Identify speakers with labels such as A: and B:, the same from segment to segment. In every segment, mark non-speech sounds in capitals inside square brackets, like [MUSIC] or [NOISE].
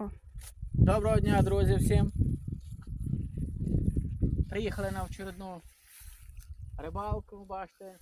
A: О.
B: Доброго дня, друзі, всім. Приїхали на очередну рибалку, бачите.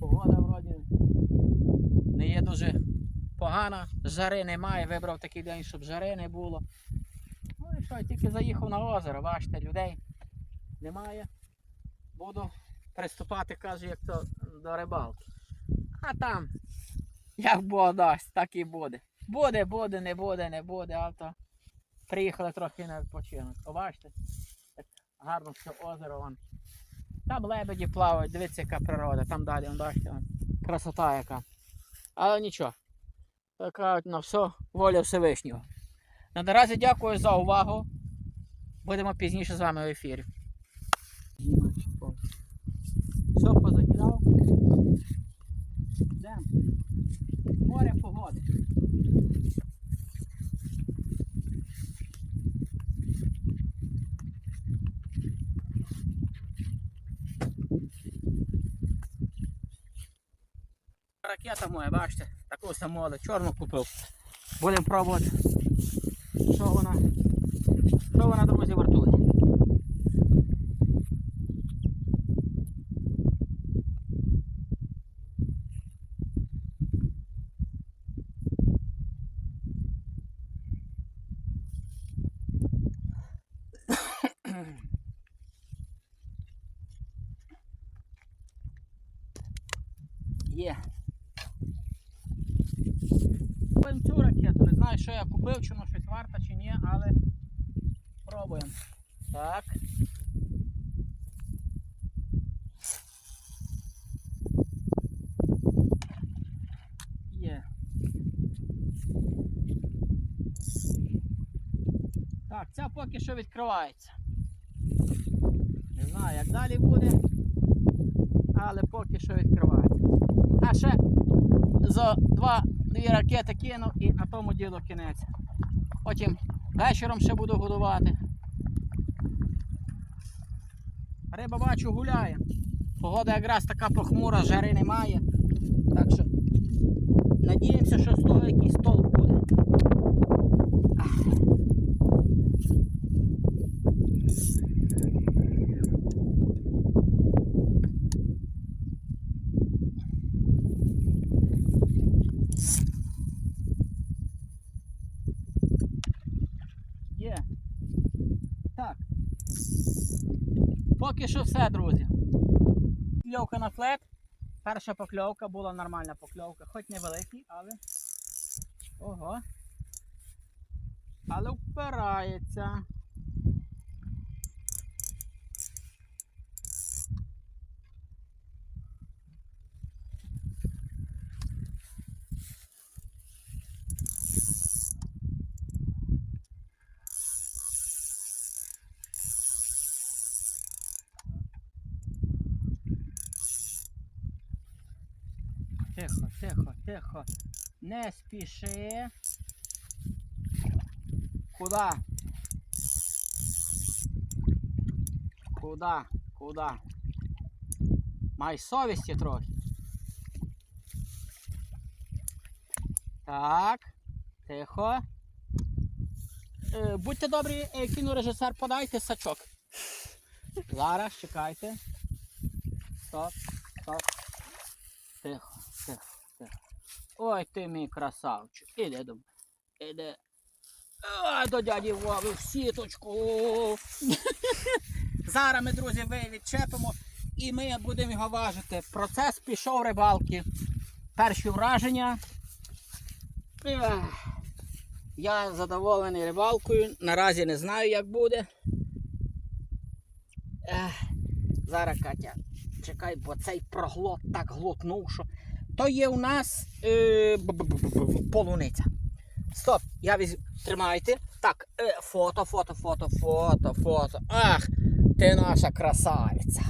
B: Погода вроді не є дуже погана, жари немає, вибрав такий день, щоб жари не було. Ну і що, тільки заїхав на озеро, бачите, людей немає. Буду приступати, каже, як то до рибалки. А там, як Бог дасть, так і буде. Буде, буде, не буде, не буде, а приїхали трохи на відпочинок. Побачите, гарно все озеро. Вон. Там лебеді плавають, дивіться, яка природа, там далі, вон, бачите, вон, красота яка. Але нічого. Така на все воля Всевишнього. Ну, наразі дякую за увагу. Будемо пізніше з вами в ефірі. Все позакидав. Йдемо. Море погоди. Ракета моя, бачите, таку саму, але чорну купив. Будемо пробувати. Що вона? Що вона, друзі, вартує? Є. Купимо цю ракету. Не знаю, що я купив, чи воно щось варто, чи ні, але пробуємо. Так. Є. Так, ця поки що відкривається. Не знаю, як далі буде, але поки що відкривається. А ще за два дві ракети кинув і на тому діло кінець. Потім вечором ще буду годувати. Риба бачу гуляє. Погода якраз така похмура, жари немає. Так що надіємося, що з того якийсь толк буде. Ах. Є. Так. Поки що все, друзі. Покльовка на флет. Перша покльовка була нормальна покльовка, хоч невеликий, але. Ого. Але впирається. Тихо, тихо, тихо. Не спіши. Куда? Куда? Куда? Май совісті трохи. Так. Тихо. Е, будьте добрі, е, кінорежисер, подайте сачок. Зараз, чекайте. Стоп, стоп. Тихо. Ой ти мій красавчик. Іди до. Іди. Ой, до дяді Вови в сіточку. [LAUGHS] Зараз ми, друзі, ви відчепимо і ми будемо його важити. Процес пішов рибалки. Перші враження. Я задоволений рибалкою. Наразі не знаю, як буде. Зараз Катя чекай, бо цей проглот так глотнув, що. То є у нас е, б- б- б- б- полуниця. Стоп, я візьму. Тримайте. Так, е, фото, фото, фото, фото, фото. Ах, ти наша красавиця.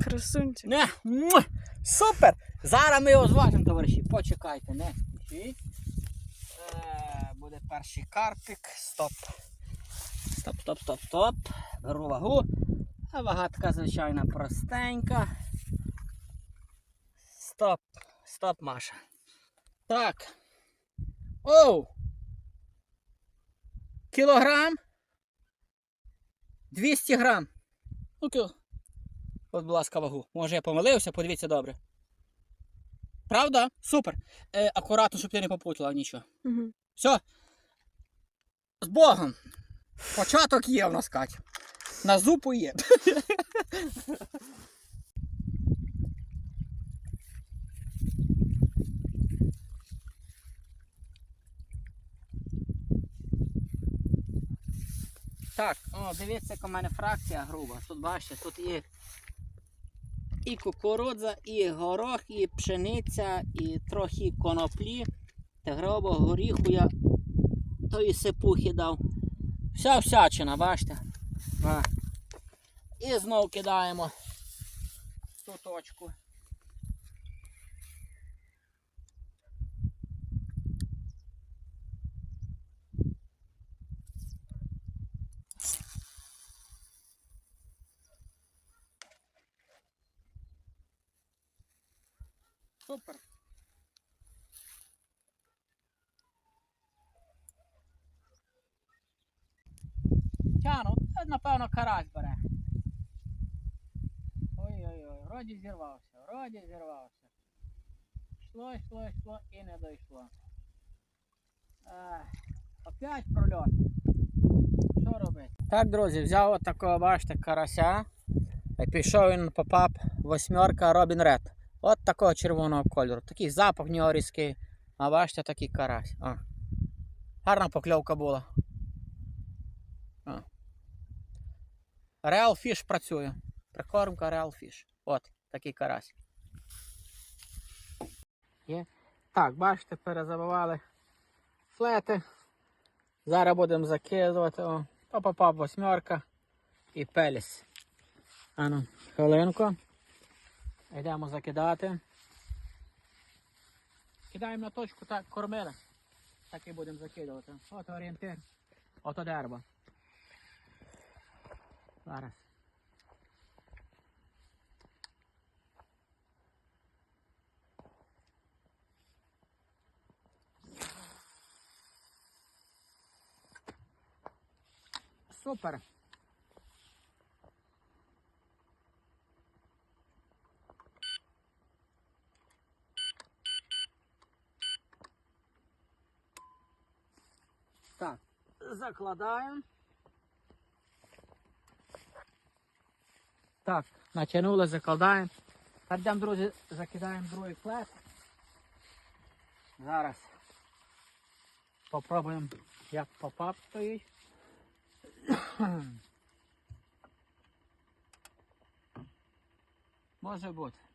A: Красунчик.
B: Не, муа, супер! Зараз ми його зважимо, товариші. Почекайте, не спішіть. Е, буде перший карпик. Стоп. Стоп, стоп, стоп, стоп. Беру вагу. А вага така, звичайна, простенька. Стоп. Стоп, Маша. Так. Оу! кілограм 200 грам. Ну, кіл... От, будь ласка, вагу. Може я помилився, подивіться добре. Правда? Супер. Е, акуратно, щоб ти не попутала нічого.
A: Угу.
B: Все. З Богом. Початок є в нас, Катя. На зупу є. [LAUGHS] Так, о, дивіться, яка в мене фракція груба. Тут бачите, тут є і кукурудза, і горох, і пшениця, і трохи коноплі. Та грубо горіху я тої сипухи дав. Вся всячина, бачите? А. І знов кидаємо ту точку. Супер. Тяну, напевно, карась бере. Ой-ой-ой, вроді зірвався, вроді зірвався. Йшло, йшло, йшло і не дійшло. Ех, опять прольот. Що робити? Так, друзі, взяв от такого, бачите, карася. Пішов він попап восьмерка Робін Ред. От такого червоного кольору. Такий запах в нього різкий. А бачите, такий карась. О. Гарна покльовка була. О. Real Fish працює. Прикормка Real Fish. От, такий карась. Є. Так, бачите, перезабивали флети. Зараз будемо закидувати. О, то попав восьмерка і пеліс. Ану, хвилинку. Йдемо закидати. Кидаємо на точку, так, кормили. Так і будемо закидувати. От орієнтир. Ото дерево. Зараз. Супер. Так, закладаємо. Так, натягнули, закладаємо. Йдемо, друзі, закидаємо другий флет. Зараз попробуємо, як попап стоїть. [COUGHS] Може бути.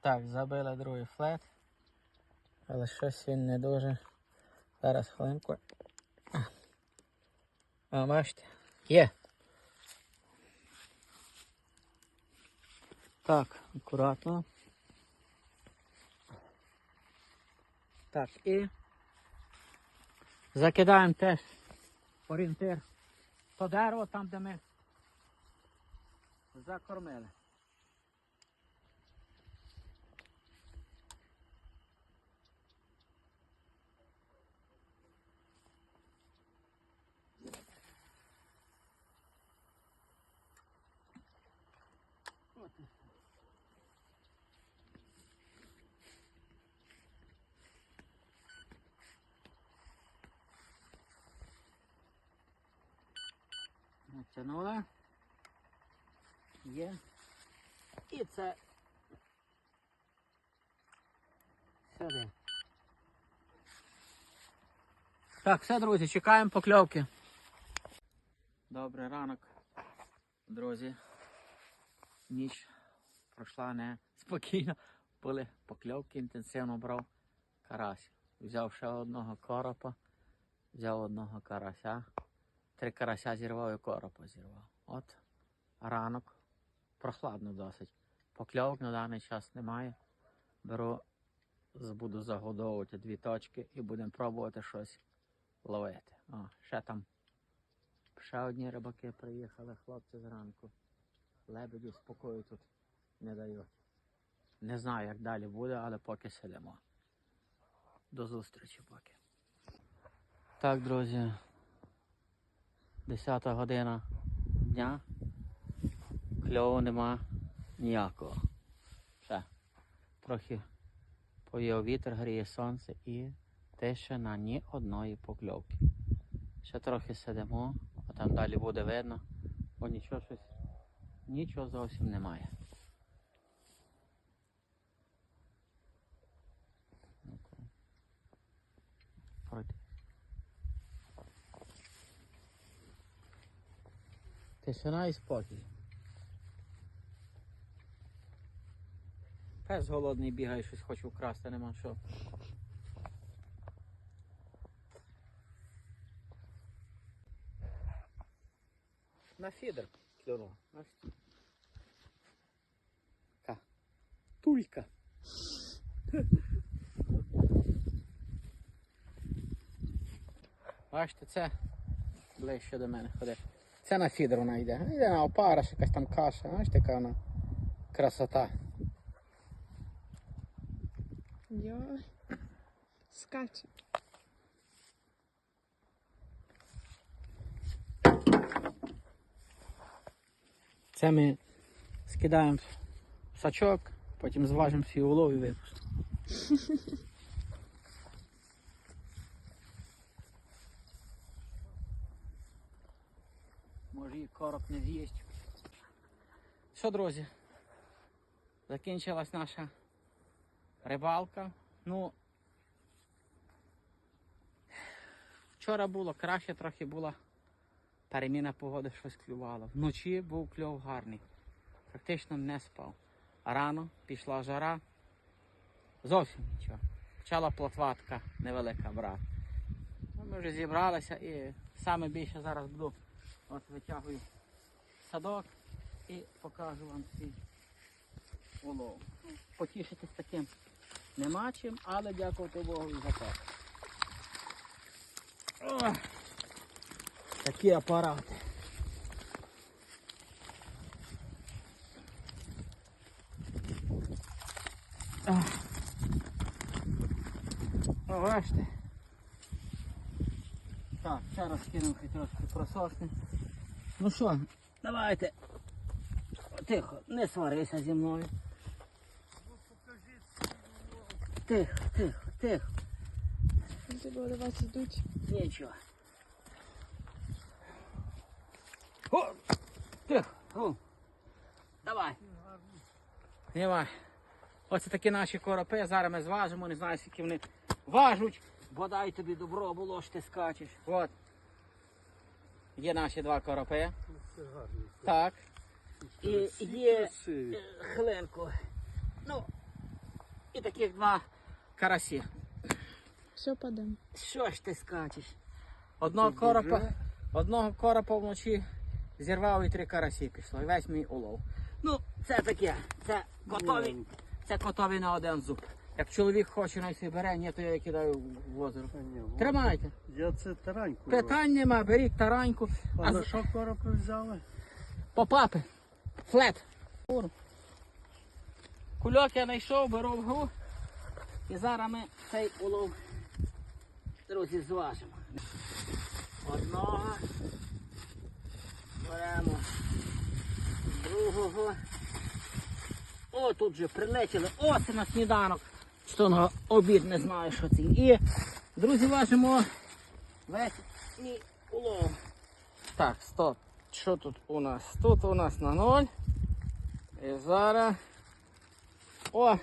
B: Так, забили другий флет. Але щось він не дуже. Зараз хвилинку. А. Бачите? Є. Так, акуратно. Так, і закидаємо теж орієнтир. То дерево там, де ми закормили. Натягнули. Є. І це сюди. Так, все, друзі, чекаємо покльовки. Добрий ранок, друзі. Ніч пройшла не спокійно. Були покльовки, інтенсивно брав карась. Взяв ще одного коропа, взяв одного карася. Три карася зірвав і коропа зірвав. От ранок прохладно досить. Покльовок на даний час немає. Беру, буду загодовувати дві точки і будемо пробувати щось ловити. О, ще там ще одні рибаки приїхали, хлопці зранку. Лебеді спокою тут не дають. Не знаю, як далі буде, але поки сидимо. До зустрічі поки. Так, друзі. 10 година дня. Кльову нема ніякого. Все. трохи повів вітер, гріє сонце і тишина ні одної покльовки. Ще трохи сидимо, а там далі буде видно, бо нічого щось, нічого зовсім немає. Тишина і спокій. Пес голодний бігає, щось хоче вкрасти, нема що. На фідер клюнув. Бачите? Така Тулька. [LAUGHS] Бачите, це ближче до мене ходи. Це на фідер вона йде. Йде на опариш, якась там каша. Бачите, яка вона красота.
A: Скаче.
B: Це ми скидаємо в сачок, потім зважимо свій улов і випустимо. [LAUGHS] Може і короб не з'їсть. Що, друзі? Закінчилась наша рибалка. Ну, вчора було краще, трохи була переміна погоди щось клювало. Вночі був кльов гарний. Практично не спав. Рано пішла жара. Зовсім нічого. Почала плотватка невелика брати. Ну, ми вже зібралися і саме більше зараз буду от витягую садок і покажу вам свій улов. Потішитись таким нема чим, але дякувати Богу за те. Ох. Такі апарати. О, бачите. Так, ще раз кинув хай трошки просохне. Ну що, давайте. Тихо, не сварися зі мною. Тихо, тихо, тихо.
A: Треба до вас йдуть.
B: Нічого. О! Тихо. О. Давай. Давай. Оце такі наші коропи. Зараз ми зважимо, не знаю, скільки вони важуть. Бодай тобі добро було, що ти скачеш. От. Є наші два коропи. Так. І є е. Ну, і таких два карасі.
A: Все падемо.
B: Що ж ти скачеш? Одного коропа, одного коропа вночі зірвав і три карасі пішло. І весь мій улов. Ну, це таке. Це котові. Це котові на один зуб. Як чоловік хоче, най собі бере, ні, то я кидаю в озеро. Тримайте.
C: Я це тараньку.
B: Питань нема, беріть тараньку. А
C: на
B: з-
C: що коропи взяли?
B: по папи. Флет. Фур. Кульок я знайшов, беру в гру. І зараз ми цей улов, друзі, зважимо. Одного. Беремо. Другого. О, тут же прилетіли. О, це на сніданок. Що на обід не знаю, що це. І, друзі, важимо весь мій улов. Так, стоп. Що тут у нас? Тут у нас на ноль. І зараз. О!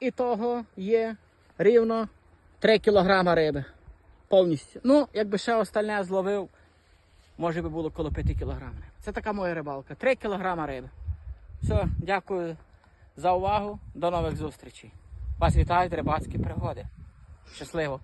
B: І того є рівно 3 кг риби. Повністю. Ну, якби ще остальне зловив, може би було коло 5 кг. Це така моя рибалка. 3 кг риби. Все, дякую за увагу. До нових зустрічей. Вас вітають рибацькі пригоди. Щасливо!